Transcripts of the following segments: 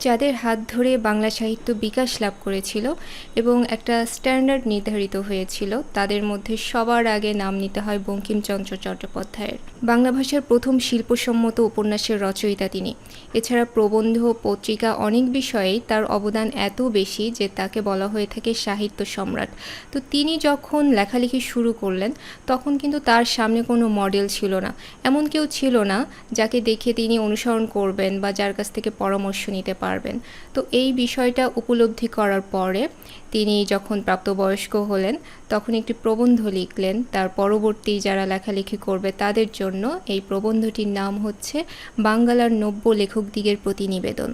যাদের হাত ধরে বাংলা সাহিত্য বিকাশ লাভ করেছিল এবং একটা স্ট্যান্ডার্ড নির্ধারিত হয়েছিল, তাদের মধ্যে সবার আগে নাম নিতে হয় বঙ্কিমচন্দ্র চট্টোপাধ্যায়ের। বাংলা ভাষার প্রথম শিল্পসম্মত উপন্যাসের রচয়িতা তিনি। এছাড়া প্রবন্ধ, পত্রিকা, অনেক বিষয়েই তার অবদান এত বেশি যে তাকে বলা হয়ে থাকে সাহিত্য সম্রাট। তো তিনি যখন লেখালেখি শুরু করলেন, তখন কিন্তু তার সামনে কোনো মডেল ছিল না। এমন কেউ ছিল না যাকে দেখে তিনি অনুসরণ করবেন বা যার কাছ থেকে পরামর্শ নিতে পারবেন। তো এই বিষয়টা উপলব্ধি করার পরে তিনি যখন প্রাপ্তবয়স্ক হলেন, তখন একটি প্রবন্ধ লিখলেন। তার পরবর্তী যারা লেখালেখি করবে, তাদের জন্য এই প্রবন্ধটির নাম হচ্ছে বাঙ্গালার নব্য লেখকদিগের প্রতি নিবেদন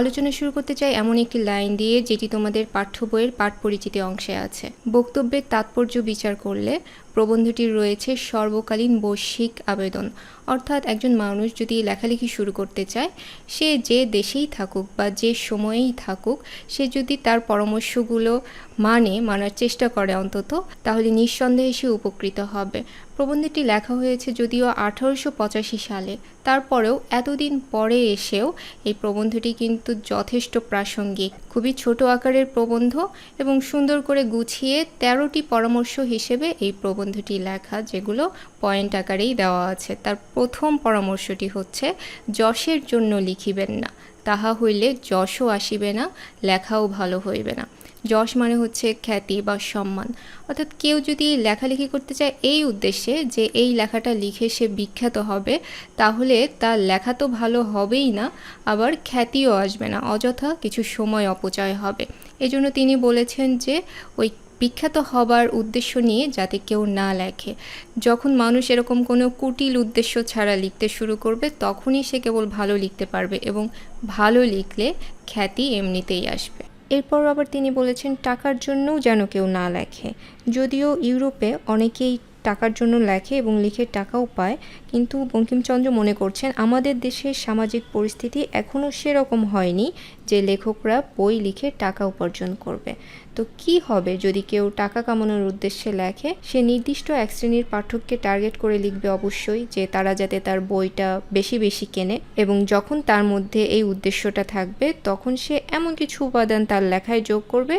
আলোচনা শুরু করতে চাই এমন একটি লাইন দিয়ে, যেটি তোমাদের পাঠ্য বইয়ের পাঠ পরিচিতি অংশে আছে। বক্তব্যের তাৎপর্য বিচার করলে প্রবন্ধটির রয়েছে সর্বকালীন বৈশ্বিক আবেদন। অর্থাৎ একজন মানুষ যদি লেখালেখি শুরু করতে চায়, সে যে দেশেই থাকুক বা যে সময়েই থাকুক, সে যদি তার পরামর্শগুলো মানে মানার চেষ্টা করে অন্তত, তাহলে নিঃসন্দেহে সে উপকৃত হবে। প্রবন্ধটি লেখা হয়েছে যদিও আঠারোশো পঁচাশি সালে। তারপরেও এতদিন পরে এসেও এই প্রবন্ধটি কিন্তু যথেষ্ট প্রাসঙ্গিক। খুবই ছোট আকারের প্রবন্ধ এবং সুন্দর করে গুছিয়ে তেরোটি পরামর্শ হিসেবে এই প্রবন্ধটি লেখা, যেগুলো পয়েন্ট আকারেই দেওয়া আছে। তার প্রথম পরামর্শটি হচ্ছে, যশের জন্য লিখিবেন না। তাহা হইলে যশও আসিবে না, লেখাও ভালো হইবে না। যশ মানে হচ্ছে খ্যাতি বা সম্মান। অর্থাৎ কেউ যদি লেখালেখি করতে চায় এই উদ্দেশ্যে যে এই লেখাটা লিখে সে বিখ্যাত হবে, তাহলে তার লেখা তো ভালো হবেই না, আবার খ্যাতিও আসবে না, অযথা কিছু সময় অপচয় হবে। এজন্য তিনি বলেছেন যে, ওই বিখ্যাত হবার উদ্দেশ্য নিয়ে যাতে কেউ না লেখে। যখন মানুষ এরকম কোনো কুটিল উদ্দেশ্য ছাড়া লিখতে শুরু করবে, তখনই সে কেবল ভালো লিখতে পারবে এবং ভালো লিখলে খ্যাতি এমনিতেই আসবে। এরপর আবার তিনি বলেছেন, টাকার জন্যও যেন কেউ না লেখে। যদিও ইউরোপে অনেকেই টাকার জন্য লেখে এবং লিখে টাকাও পায়, কিন্তু বঙ্কিমচন্দ্র মনে করছেন, আমাদের দেশের সামাজিক পরিস্থিতি এখনও সেরকম হয়নি যে লেখকরা বই লিখে টাকা উপার্জন করবে। তো কি হবে যদি কেউ টাকা কামানোর উদ্দেশ্যে লেখে? সে নির্দিষ্ট এক শ্রেণির পাঠককে টার্গেট করে লিখবে অবশ্যই যে তারা যাতে তার বইটা বেশি বেশি কেনে এবং যখন তার মধ্যে এই উদ্দেশ্যটা থাকবে, তখন সে এমন কিছু উপাদান তার লেখায় যোগ করবে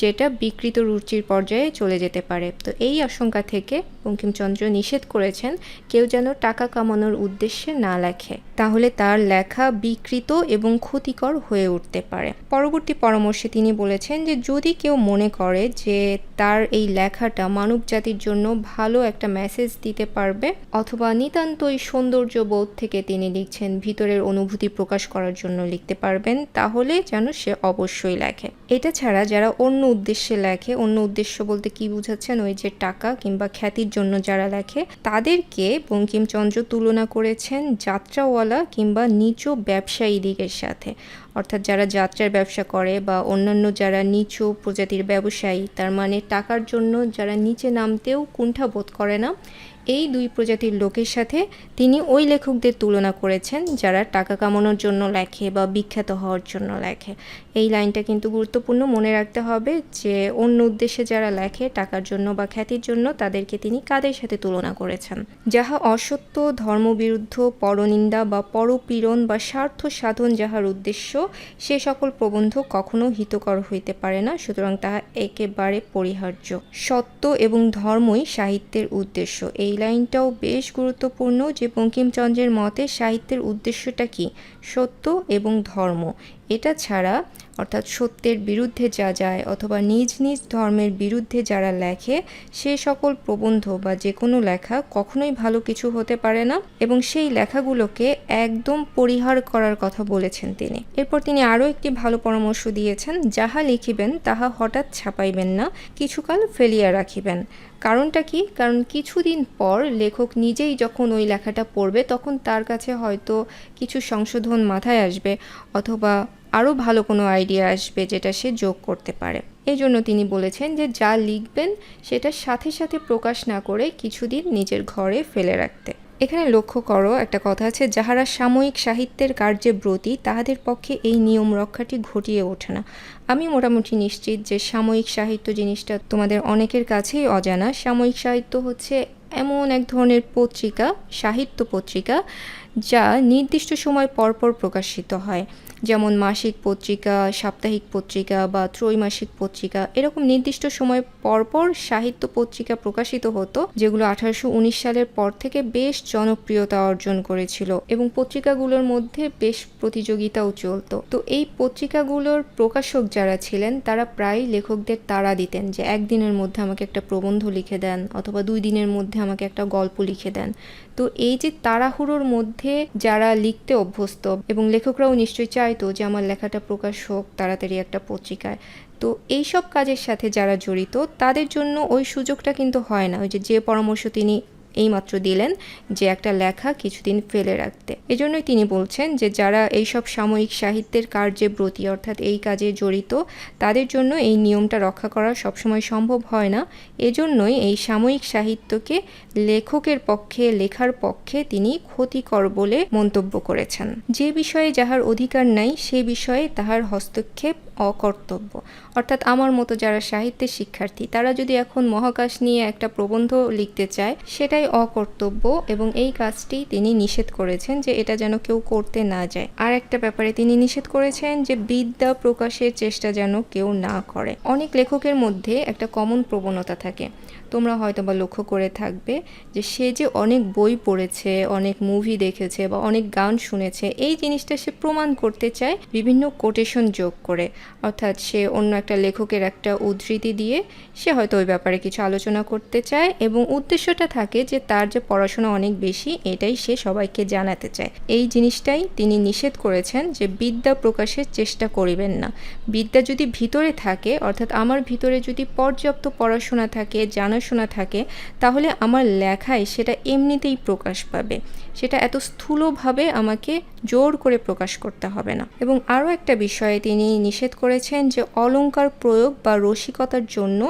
যেটা বিকৃত রুচির পর্যায়ে চলে যেতে পারে। তো এই আশঙ্কা থেকে বঙ্কিমচন্দ্র নিষেধ করেছেন কেউ যেন টাকা কামানোর উদ্দেশ্যে না লেখে, তাহলে তার লেখা বিকৃত এবং ক্ষতিকর হয়ে উঠতে পারে। পরবর্তী পরামর্শে তিনি বলেছেন যে যদি কেউ মনে করে যে তার এই লেখাটা মানব জাতির জন্য ভালো একটা মেসেজ দিতে পারবে, অথবা নিতান্তই সৌন্দর্য বোধ থেকে তিনি লিখছেন, ভিতরের অনুভূতি প্রকাশ করার জন্য লিখতে পারবেন, তাহলে যেন সে অবশ্যই লেখে। এটা ছাড়া যারা অন্য উদ্দেশ্যে লেখে, অন্য উদ্দেশ্য বলতে কি বুঝাচ্ছেন? ওই যে টাকা কিংবা খ্যাতির জন্য যারা লেখে, তাদেরকে বঙ্কিমচন্দ্র তুলনা করেছেন যাত্রাওয়ালা কিংবা নিচু ব্যবসায়ীদিগের সাথে। অর্থাৎ যারা যাত্রার ব্যবসা করে বা অন্যান্য যারা নিচু প্রজাতির ব্যবসায়ী, তার মানে টাকার জন্য যারা নিচে নামতেও কুণ্ঠা বোধ করে না, এই দুই প্রজাতির লোকের সাথে তিনি ওই লেখকদের তুলনা করেছেন যারা টাকা কামানোর জন্য লেখে বা বিখ্যাত হওয়ার জন্য লেখে। এই লাইনটা কিন্তু গুরুত্বপূর্ণ। মনে রাখতে হবে যে, অন্য উদ্দেশ্যে যারা লেখে টাকার জন্য বা খ্যাতির জন্য, তাদেরকে তিনি কাদের সাথে তুলনা করেছেন? যাহা অসত্য, ধর্মবিরুদ্ধ, পরনিন্দা বা পরপীড়ন বা স্বার্থ সাধন যাহার উদ্দেশ্য, সে সকল প্রবন্ধ কখনো হিতকর হইতে পারে না, সুতরাং তাহা একেবারে পরিহার্য। সত্য এবং ধর্মই সাহিত্যের উদ্দেশ্য। এই লাইনটাও বেশ গুরুত্বপূর্ণ যে, বঙ্কিমচন্দ্রের মতে সাহিত্যের উদ্দেশ্যটা কি? সত্য এবং ধর্ম। এটা ছাড়া অর্থাৎ সত্যের বিরুদ্ধে যা যায় অথবা নিজ নিজ ধর্মের বিরুদ্ধে যারা লেখে, সে সকল প্রবন্ধ বা যে কোনো লেখা কখনোই ভালো কিছু হতে পারে না এবং সেই লেখাগুলোকে একদম পরিহার করার কথা বলেছেন তিনি। এরপর তিনি আরও একটি ভালো পরামর্শ দিয়েছেন, যাহা লিখিবেন তাহা হঠাৎ ছাপাইবেন না, কিছুকাল ফেলিয়া রাখিবেন। কারণটা কি? কারণ কিছুদিন পর লেখক নিজেই যখন ওই লেখাটা পড়বে তখন তার কাছে হয়তো কিছু সংশোধন মাথায় আসবে অথবা আরও ভালো কোনো আইডিয়া আসবে যেটা সে যোগ করতে পারে। এই জন্য তিনি বলেছেন যে যা লিখবেন সেটা সাথে সাথে প্রকাশ না করে কিছুদিন নিজের ঘরে ফেলে রাখতে। এখানে লক্ষ্য করো, একটা কথা আছে, যাহারা সাময়িক সাহিত্যের কার্যে ব্রতী, তাহাদের পক্ষে এই নিয়ম রক্ষাটি ঘটিয়ে ওঠে না। আমি মোটামুটি নিশ্চিত যে সাময়িক সাহিত্য জিনিসটা তোমাদের অনেকের কাছেই অজানা। সাময়িক সাহিত্য হচ্ছে এমন এক ধরনের পত্রিকা, সাহিত্য পত্রিকা, যা নির্দিষ্ট সময় পরপর প্রকাশিত হয়। যেমন মাসিক পত্রিকা, সাপ্তাহিক পত্রিকা বা ত্রৈমাসিক পত্রিকা, এরকম নির্দিষ্ট সময় পরপর সাহিত্য পত্রিকা প্রকাশিত হতো, যেগুলো আঠারোশো উনিশ সালের পর থেকে বেশ জনপ্রিয়তা অর্জন করেছিল এবং পত্রিকাগুলোর মধ্যে বেশ প্রতিযোগিতাও চলতো। তো এই পত্রিকাগুলোর প্রকাশক যারা ছিলেন, তারা প্রায় লেখকদের তাড়া দিতেন যে একদিনের মধ্যে আমাকে একটা প্রবন্ধ লিখে দেন অথবা দুই দিনের মধ্যে আমাকে একটা গল্প লিখে দেন। তো এই যে তাড়াহুড়োর মধ্যে যারা লিখতে অভ্যস্ত এবং লেখকরাও নিশ্চয়ই চাইতো যে আমার লেখাটা প্রকাশ হোক, তাড়াতাড়ি একটা পত্রিকায়। তো এই সব কাজের সাথে যারা জড়িত, তাদের জন্য ওই সুযোগটা কিন্তু হয় না। ওই যে যে পরামর্শ তিনি এইমাত্র দিলেন যে একটা লেখা কিছুদিন ফেলে রাখতে। এজন্যই তিনি বলছেন যে যারা এইসব সাময়িক সাহিত্যের কার্যে ব্রতী, অর্থাৎ এই কাজে জড়িত, তাদের জন্য এই নিয়মটা রক্ষা করা সবসময় সম্ভব হয় না। এজন্যই এই সাময়িক সাহিত্যকে লেখকের পক্ষে, লেখার পক্ষে তিনি ক্ষতিকর বলে মন্তব্য করেছেন। যে বিষয়ে যাহার অধিকার নাই, সে বিষয়ে তাহার হস্তক্ষেপ অকর্তব্য। অর্থাৎ আমার মতো যারা সাহিত্যের শিক্ষার্থী, তারা যদি এখন মহাকাশ নিয়ে একটা প্রবন্ধ লিখতে চায়, সেটাই অকর্তব্য এবং এই কাজটি তিনি নিষেধ করেছেন যে এটা যেন কেউ করতে না যায়। আর একটা ব্যাপারে তিনি নিষেধ করেছেন যে বিদ্যা প্রকাশের চেষ্টা যেন কেউ না করে। অনেক লেখকের মধ্যে একটা কমন প্রবণতা থাকে। তোমরা হয়তো বা লক্ষ্য করে থাকবে যে সে যে অনেক বই পড়েছে, অনেক মুভি দেখেছে বা অনেক গান শুনেছে, এই জিনিসটা সে প্রমাণ করতে চায় বিভিন্ন কোটেশন যোগ করে। অর্থাৎ সে অন্য একটা লেখকের একটা উদ্ধৃতি দিয়ে সে হয়তো ওই ব্যাপারে কিছু আলোচনা করতে চায় এবং উদ্দেশ্যটা থাকে যে তার যে পড়াশোনা অনেক বেশি, এটাই সে সবাইকে জানাতে চায়। এই জিনিসটাই তিনি নিষেধ করেছেন যে বিদ্যা প্রকাশের চেষ্টা করিবেন না। বিদ্যা যদি ভিতরে থাকে, অর্থাৎ আমার ভিতরে যদি পর্যাপ্ত পড়াশোনা থাকে, জানাশোনা থাকে, তাহলে আমার লেখায় সেটা এমনিতেই প্রকাশ পাবে। সেটা এত স্থূলভাবে আমাকে জোর করে প্রকাশ করতে হবে না। এবং আরও একটা বিষয়ে তিনি নিষেধ করেছেন যে অলঙ্কার প্রয়োগ বা রসিকতার জন্য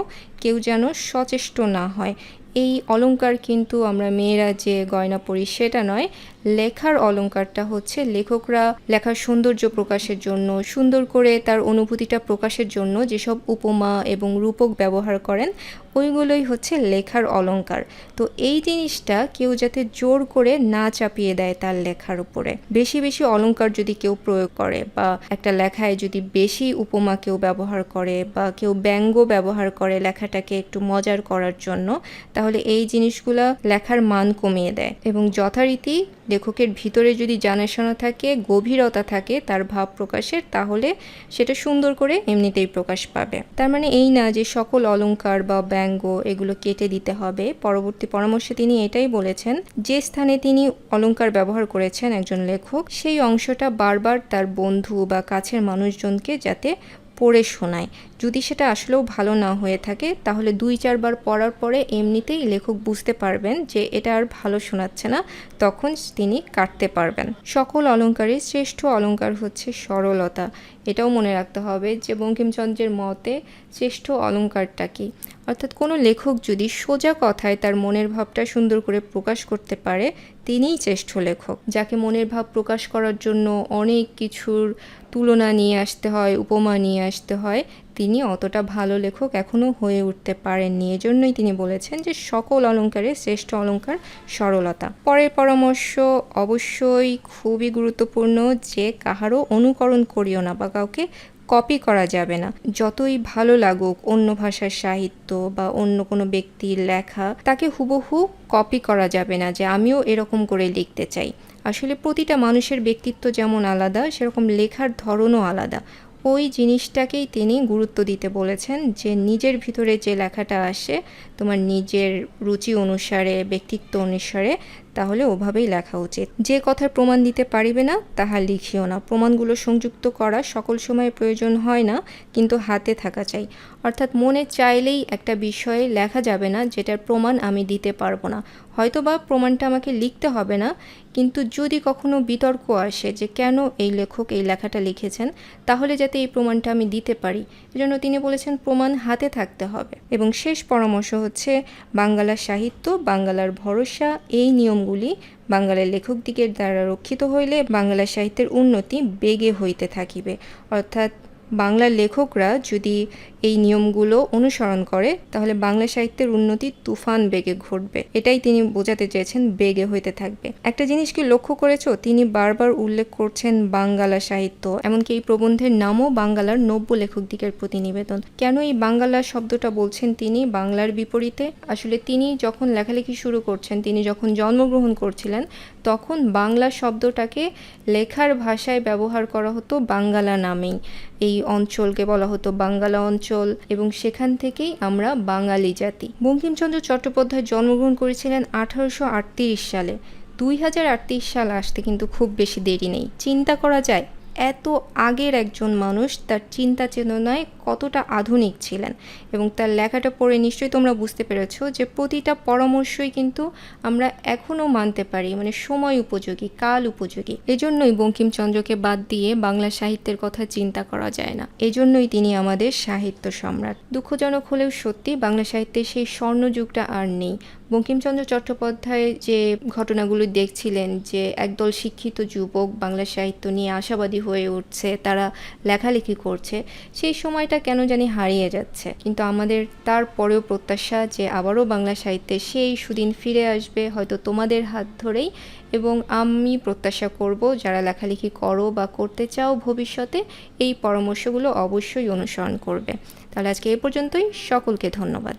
কেউ যেন সচেষ্ট না হয়। এই অলঙ্কার কিন্তু আমরা মেয়েরা যে গয়না পরি সেটা নয় লেখার অলংকারটা হচ্ছে লেখকরা লেখার সৌন্দর্য প্রকাশের জন্য, সুন্দর করে তার অনুভূতিটা প্রকাশের জন্য যেসব উপমা এবং রূপক ব্যবহার করেন, ওইগুলোই হচ্ছে লেখার অলংকার তো এই জিনিসটা কেউ যাতে জোর করে না চাপিয়ে দেয় তার লেখার উপরে। বেশি বেশি অলংকার যদি কেউ প্রয়োগ করে বা একটা লেখায় যদি বেশি উপমা কেউ ব্যবহার করে বা কেউ ব্যঙ্গ ব্যবহার করে লেখাটাকে একটু মজার করার জন্য, তাহলে এই জিনিসগুলা লেখার মান কমিয়ে দেয় এবং যথারীতি লেখকের ভিতরে যদি জানাশোনা থাকে, গভীরতা থাকে, তার ভাব প্রকাশের, তাহলে সেটা সুন্দর করে এমনিতেই প্রকাশ পাবে। তার মানে এই না যে সকল অলংকার বা ব্যঙ্গ এগুলো কেটে দিতে হবে। পরবর্তী পরামর্শে তিনি এটাই বলেছেন, যে স্থানে তিনি অলঙ্কার ব্যবহার করেছেন একজন লেখক, সেই অংশটা বারবার তার বন্ধু বা কাছের মানুষজনকে যাতে পড়ে শোনায়। যদি সেটা আসলেও ভালো না হয়ে থাকে, তাহলে দুই চারবার পড়ার পরে এমনিতেই লেখক বুঝতে পারবেন যে এটা আর ভালো শোনাচ্ছে না, তখন তিনি কাটতে পারবেন। সকল অলঙ্কারের শ্রেষ্ঠ অলঙ্কার হচ্ছে সরলতা। এটাও মনে রাখতে হবে যে বঙ্কিমচন্দ্রের মতে শ্রেষ্ঠ অলঙ্কারটা কি? অর্থাৎ কোনো লেখক যদি সোজা কথায় তার মনের ভাবটা সুন্দর করে প্রকাশ করতে পারে, তিনিই শ্রেষ্ঠ লেখক। যাকে মনের ভাব প্রকাশ করার জন্য অনেক কিছুর তুলনা নিয়ে আসতে হয়, উপমা নিয়ে আসতে হয় তিনি অতটা ভালো লেখক এখনও হয়ে উঠতে পারেননি। এজন্যই তিনি বলেছেন যে সকল অলঙ্কারের শ্রেষ্ঠ অলঙ্কার সরলতা। পরের পরামর্শ অবশ্যই খুবই গুরুত্বপূর্ণ যে কাহারও অনুকরণ করিও না বা কাউকে কপি করা যাবে না। যতই ভালো লাগুক, অন্য ভাষার সাহিত্য বা অন্য কোনো ব্যক্তির লেখা, তাকে হুবহু কপি করা যাবে না যে আমিও এরকম করে লিখতে চাই। আসলে প্রতিটা মানুষের ব্যক্তিত্ব যেমন আলাদা, সেরকম লেখার ধরনও আলাদা। ওই জিনিসটাকেই তিনি গুরুত্ব দিতে বলেছেন যে নিজের ভিতরে যে লেখাটা আসে, তোমার নিজের রুচি অনুসারে, ব্যক্তিত্ব অনুসারে, তাহলে ওভাবেই লেখা উচিত। যে কথার প্রমাণ দিতে পারিবে না, তাহা লিখিও না। প্রমাণগুলো সংযুক্ত করা সকল সময় প্রয়োজন হয় না, কিন্তু হাতে থাকা চাই। অর্থাৎ মনে চাইলেই একটা বিষয়ে লেখা যাবে না, যেটার প্রমাণ আমি দিতে পারব না। হয়তো বা প্রমাণটা আমাকে লিখতে হবে না, কিন্তু যদি কখনো বিতর্ক আসে যে কেন এই লেখক এই লেখাটা লিখেছেন, তাহলে যাতে এই প্রমাণটা আমি দিতে পারি। এজন্য তিনি বলেছেন, প্রমাণ হাতে থাকতে হবে। এবং শেষ পরামর্শ হচ্ছে বাংলার সাহিত্য বাংলার ভরসা, এই নিয়মগুলি বাংলার লেখক দিকের দ্বারা রক্ষিত হইলে বাংলা সাহিত্যের উন্নতি বেগে হইতে থাকিবে। অর্থাৎ বাংলার লেখকরা যদি এই নিয়মগুলো অনুসরণ করে, তাহলে বাংলা সাহিত্যের উন্নতি তুফান বেগে ঘটবে। এটাই তিনি বোঝাতে চেয়েছেন, বেগে হইতে থাকবে। একটা জিনিস কি লক্ষ্য করেছ, তিনি বারবার উল্লেখ করছেন বাঙ্গালা সাহিত্য, এমনকি এই প্রবন্ধের নামও বাঙ্গালার নব্য লেখক দিকের প্রতিনিবেদন কেন এই বাঙ্গালা শব্দটা বলছেন তিনি বাংলার বিপরীতে? আসলে তিনি যখন লেখালেখি শুরু করছেন, তিনি যখন জন্মগ্রহণ করছিলেন, তখন বাংলা শব্দটাকে লেখার ভাষায় ব্যবহার করা হতো বাঙ্গালা নামেই। এই অঞ্চলকে বলা হতো বাঙ্গালা অঞ্চল এবং সেখান থেকেই আমরা বাঙালি জাতি। বঙ্কিমচন্দ্র চট্টোপাধ্যায় জন্মগ্রহণ করেছিলেন আঠারোশো আটত্রিশ সালে। দুই হাজার আটত্রিশ সাল আসতে কিন্তু খুব বেশি দেরি নেই। চিন্তা করা যায় এত আগের একজন মানুষ তার চিন্তা চেতনায় কতটা আধুনিক ছিলেন এবং তার লেখাটা পড়ে নিশ্চয়ই তোমরা বুঝতে পেরেছ যে প্রতিটা পরামর্শই কিন্তু আমরা এখনও মানতে পারি মানে সময় উপযোগী, কাল উপযোগী। এজন্যই বঙ্কিমচন্দ্রকে বাদ দিয়ে বাংলা সাহিত্যের কথা চিন্তা করা যায় না। এজন্যই তিনি আমাদের সাহিত্য সম্রাট। দুঃখজনক হলেও সত্যি বাংলা সাহিত্যের সেই স্বর্ণযুগটা আর নেই। বঙ্কিমচন্দ্র চট্টোপাধ্যায় যে ঘটনাগুলো দেখছিলেন, যে একদল শিক্ষিত যুবক বাংলা সাহিত্য নিয়ে আশাবাদী হয়ে উঠছে, তারা লেখালেখি করছে, সেই সময়টা কেন জানি হারিয়ে যাচ্ছে। কিন্তু আমাদের তারপরেও প্রত্যাশা যে আবারও বাংলা সাহিত্যে সেই সুদিন ফিরে আসবে, হয়তো তোমাদের হাত ধরেই। এবং আমি প্রত্যাশা করব, যারা লেখালেখি করো বা করতে চাও ভবিষ্যতে, এই পরামর্শগুলো অবশ্যই অনুসরণ করবে। তাহলে আজকে এ পর্যন্তই। সকলকে ধন্যবাদ।